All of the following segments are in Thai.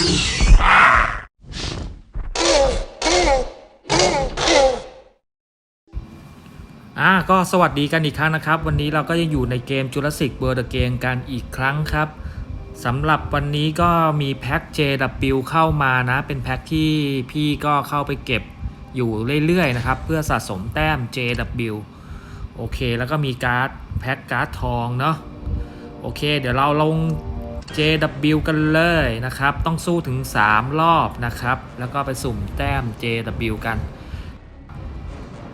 อ่าก็สวัสดีกันอีกครั้งนะครับ วันนี้เราก็ยังอยู่ในเกม Jurassic World The Game กันอีกครั้งครับสำหรับวันนี้ก็มีแพ็ค JW เข้ามานะ เป็นแพ็คที่พี่ก็เข้าไปเก็บอยู่เรื่อยๆนะครับ เพื่อสะสมแต้ม JW โอเค แล้วก็มีการ์ดแพ็คการ์ดทองเนาะโอเค เดี๋ยวเราลง JW กันเลยนะครับ ต้องสู้ถึง 3 รอบนะครับ แล้วก็ไปสุ่มแต้ม JW กัน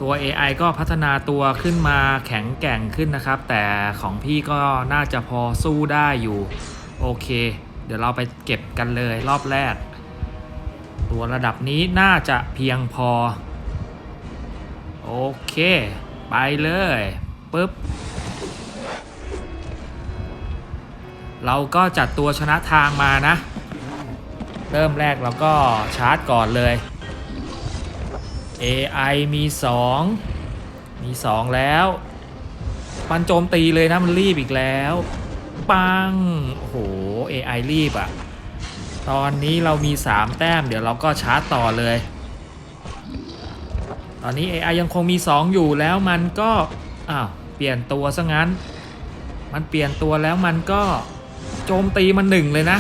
ตัว AI ก็พัฒนาตัวขึ้นมาแข็งแกร่งขึ้นนะครับ แต่ของพี่ก็น่าจะพอสู้ได้อยู่ โอเค เดี๋ยวเราไปเก็บกันเลยรอบแรก ตัวระดับนี้น่าจะเพียงพอ โอเค ไปเลยปึ๊บ เราก็จัดตัวชนะทางมานะ เริ่มแรกเราก็ชาร์จก่อนเลย AI มี 2 มี 2 แล้วมันโจมตีเลยนะมันรีบอีกแล้ว ปังโอ้โห AI รีบอะ่ะ ตอนนี้เรามี 3 แต้ม เดี๋ยวเราก็ชาร์จต่อเลย ตอนนี้ AI ยังคงมี 2 อยู่แล้วมันก็ อ้าว เปลี่ยนตัวซะงั้น มันเปลี่ยนตัวแล้วมันก็ โจมตีมันหนึ่งเลยนะ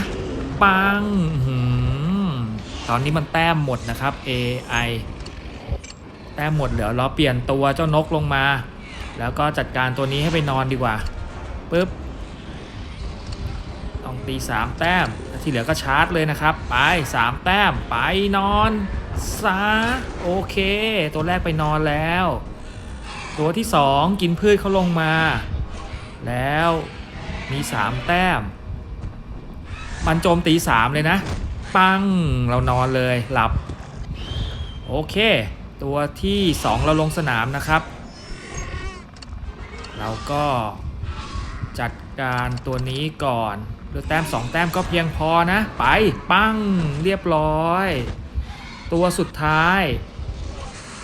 ปังตอนนี้มันแต้มหมดนะครับ AI แต้มหมดเดี๋ยวเราเปลี่ยนตัวเจ้านกลงมา แล้วก็จัดการตัวนี้ให้ไปนอนดีกว่าปึ๊บต้องตี3แต้มแล้วที่เหลือก็ชาร์จเลยนะครับ ไป3แต้มไปนอนซะโอเค ตัวแรกไปนอนแล้ว ตัวที่2กินพืชเขาลงมา แล้วมี3แต้ม มันโจมตี3เลยนะ ปังเรานอนเลยหลับ โอเค ตัวที่ 2 เราลงสนามนะครับ เราก็จัดการตัวนี้ก่อนด้วยแต้ม 2 แต้มก็เพียงพอนะ ไป ปังเรียบร้อย ตัวสุดท้าย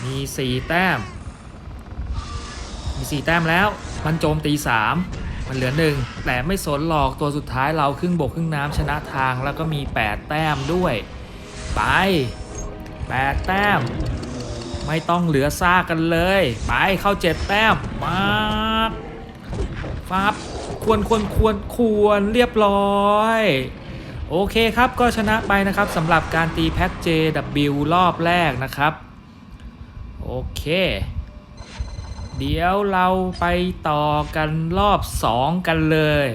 มี 4 แต้ม มี 4 แต้มแล้ว มันโจมตี 3 มันเหลือ1แต่ไม่สนหรอกตัวสุดท้ายเราครึ่งบกครึ่งน้ำชนะทางแล้วก็มี 8 แต้มด้วย ไป 8 แต้ม ไม่ต้องเหลือซากกันเลย ไปเข้าเจ็ดแต้มมาฟับควรควรควรควรเรียบร้อยโอเคครับก็ชนะไปนะครับสำหรับการตีแพ็ก JW รอบแรกนะครับ โอเค เดี๋ยวเราไปต่อกันรอบ2กันเลย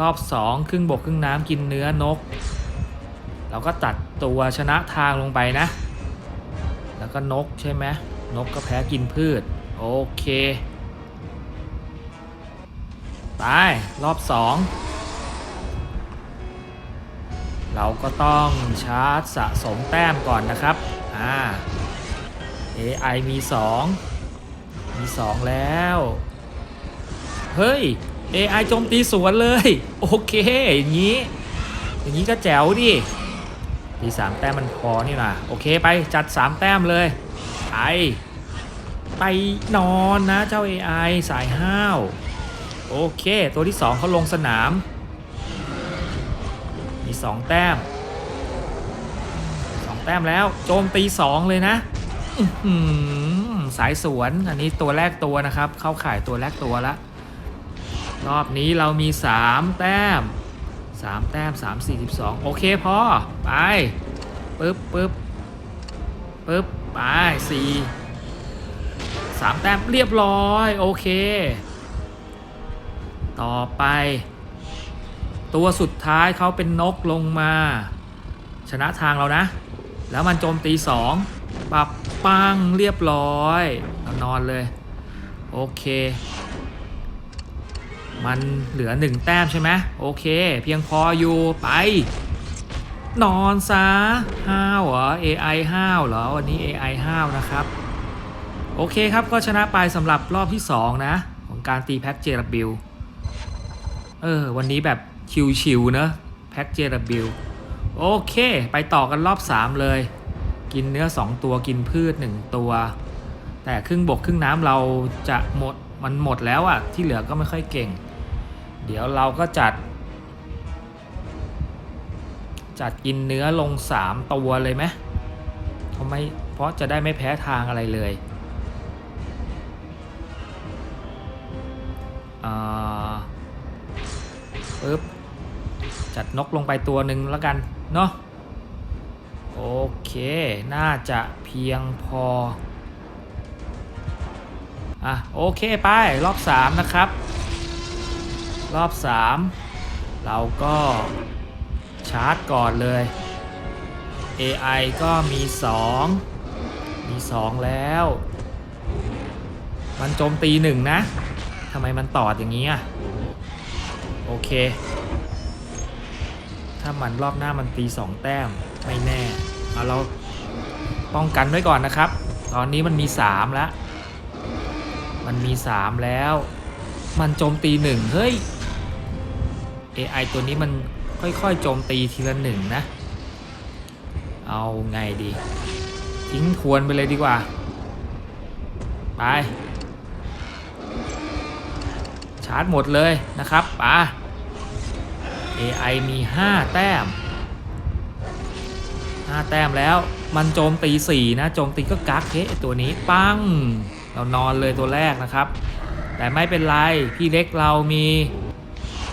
รอบ2ครึ่งบกครึ่งน้ำกินเนื้อนก เราก็ตัดตัวชนะทางลงไปนะ แล้วก็นกใช่ไหมนกก็แพ้กินพืช โอเค ไป รอบสองเราก็ต้องชาร์จสะสมแต้มก่อนนะครับ อ่า AI มี 2 มี2แล้ว เฮ้ย AI โจมตีสวนเลย โอเค อย่างนี้ อย่างนี้ก็แจ๋วดิตีสามแต้มมันพอนี่นะโอเคไปจัด3แต้มเลยไปไปนอนนะเจ้า AI สายห้าวโอเค ตัวที่2เขาลงสนาม มี2แต้ม2แต้มแล้ว โจมตี2เลยนะ อื สายสวน อันนี้ตัวแรกตัวนะครับ เข้าข่ายตัวแรกตัวละ รอบนี้เรามี 3 แต้ม 3 แต้ม 3 42 โอเคพอ ไปปึ๊บปึ๊บปึ๊บไป4 3 แต้มเรียบร้อย โอเค ต่อไป ตัวสุดท้ายเขาเป็นนกลงมา ชนะทางเรานะ แล้วมันโจมตี 2 ปรับปังเรียบร้อยนอนเลย โอเค มันเหลือหนึ่งแต้มใช่ไหมโอเค เพียงพออยู่ไป นอนซะห้าวเหรอ AI ห้าวเหรอ วันนี้ AI ห้าวนะครับ โอเคครับก็ชนะไปสำหรับรอบที่ 2 นะ ของการตีแพ็กเจรบิลเออ วันนี้แบบชิวๆเนะแพ็กเจรบิลโอเค ไปต่อกันรอบ 3 เลย กินเนื้อ 2 ตัวกินพืช 1 ตัว แต่ครึ่งบกครึ่งน้ำเราจะหมดมันหมดแล้วอะ่ะที่เหลือก็ไม่ค่อยเก่ง เดี๋ยวเราก็จัด จัดกินเนื้อลง 3 ตัวเลยไหมทำไมเพราะจะได้ไม่แพ้ทางอะไรเลยอ่าปึ๊บจัดนกลงไปตัวหนึ่งแล้วกัน เนาะ เค น่าจะเพียงพอ อะ โอเค ไป รอบ 3 นะครับ รอบ 3 เราก็ชาร์จก่อนเลย AI ก็มี 2 มี 2 แล้ว มันโจมตีหนึ่งนะทำไมมันตอดอย่างนี้อะ โอเคถ้ามันรอบหน้ามันตี2แต้ม ไม่แน่ เอาเราป้องกันไว้ก่อนนะครับ ตอนนี้มันมี3แล้วมันมี 3 แล้ว มันโจมตีหนึ่งเฮ้ย AI ตัวนี้มันค่อยๆโจมตีทีละหนึ่งนะ เอาไงดี ทิ้งทวนไปเลยดีกว่า ไป ชาร์จหมดเลยนะครับไป AI มี 5 แต้ม 5 แต้มแล้ว มันโจมตี 4 นะโจมตีก็กักเฮ้ตัวนี้ปัง เรานอนเลยตัวแรกนะครับ แต่ไม่เป็นไร พี่เล็กเรามี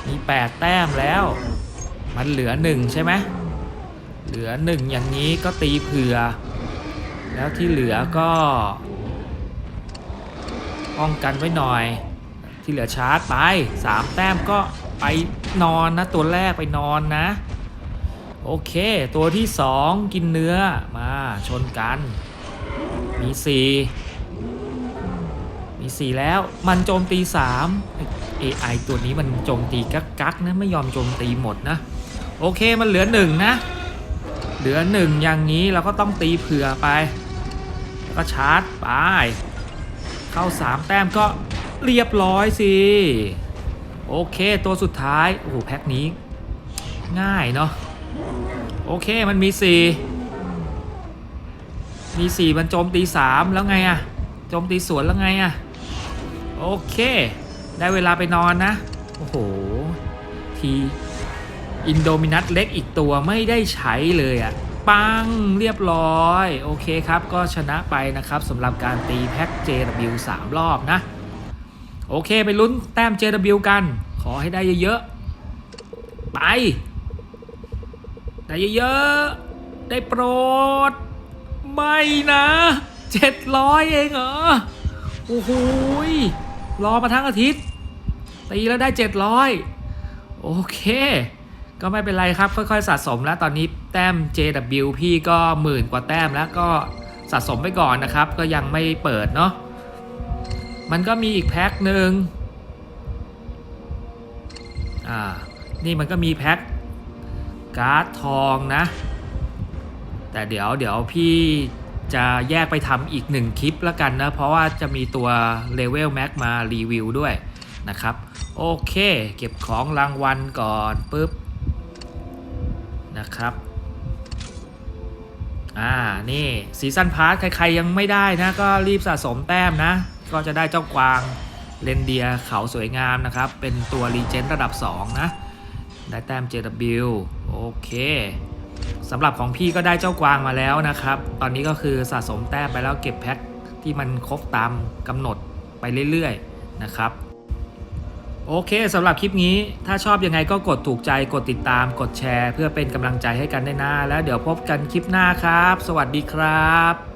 มี 8 แต้มแล้ว มันเหลือ 1 ใช่ไหมเหลือ 1 อย่างนี้ก็ตีเผื่อ แล้วที่เหลือก็ป้องกันไว้หน่อย ที่เหลือชาร์จไป 3 แต้มก็ไปนอนนะตัวแรกไปนอนนะ โอเค ตัวที่2กินเนื้อมาชนกัน มี4มี4แล้วมันโจมตี3 AI ตัวนี้มันโจมตีกักกักนะไม่ยอมโจมตีหมดนะ โอเคมันเหลือ1นะ เหลือ1อย่างนี้เราก็ต้องตีเผื่อไป แล้วก็ชาร์จไปเข้า3แต้มก็เรียบร้อยสิโอเคตัวสุดท้ายโอ้โหแพ็คนี้ ง่ายเนาะ โอเคมันมี4มี4มันโจมตี3แล้วไงอะโจมตีสวนแล้วไงอะโอเค ได้เวลาไปนอนนะ โอ้โห ทีอินโดมินัสเล็กอีกตัวไม่ได้ใช้เลยอะปังเรียบร้อย โอเคครับ ก็ชนะไปนะครับสำหรับการตีแพ็ค JW 3 รอบนะ โอเคไปลุ้นแต้ม JW กัน ขอให้ได้เยอะๆ ไป ได้เยอะๆ ได้โปรด ไม่นะเจ็ดร้อยเองเหรอ โอ้โหรอมาทั้งอาทิตย์ ตีแล้วได้เจ็ดร้อยโอเค ก็ไม่เป็นไรครับ ค่อยๆ สะสมแล้วตอนนี้แต้ม JW พี่ก็หมื่นกว่าแต้มแล้วก็สะสมไปก่อนนะครับ ก็ยังไม่เปิดเนาะมันก็มีอีกแพ็คหนึ่งอ่า นี่มันก็มีแพ็ค การ์ดทองนะ แต่เดี๋ยวเดี๋ยวพี่จะแยกไปทำอีกหนึ่งคลิปแล้วกันนะ เพราะว่าจะมีตัวเลเวลแม็กมารีวิวด้วยนะครับ โอเค เก็บของรางวัลก่อนปุ๊บนะครับอ่า นี่ซีซันพาร์ทใครๆยังไม่ได้นะ ก็รีบสะสมแต้มนะ ก็จะได้เจ้ากวางเรนเดียเขาสวยงามนะครับ เป็นตัวรีเจนระดับ 2 นะ ได้แต้ม JW โอเคสำหรับของพี่ก็ได้เจ้ากวางมาแล้วนะครับ ตอนนี้ก็คือสะสมแต้มไปแล้วเก็บแพ็คที่มันครบตามกำหนดไปเรื่อยๆนะครับ โอเคสำหรับคลิปนี้ถ้าชอบยังไงก็กดถูกใจกดติดตาม กดแชร์ เพื่อเป็นกำลังใจให้กันได้นะแล้วเดี๋ยวพบกันคลิปหน้าครับ สวัสดีครับ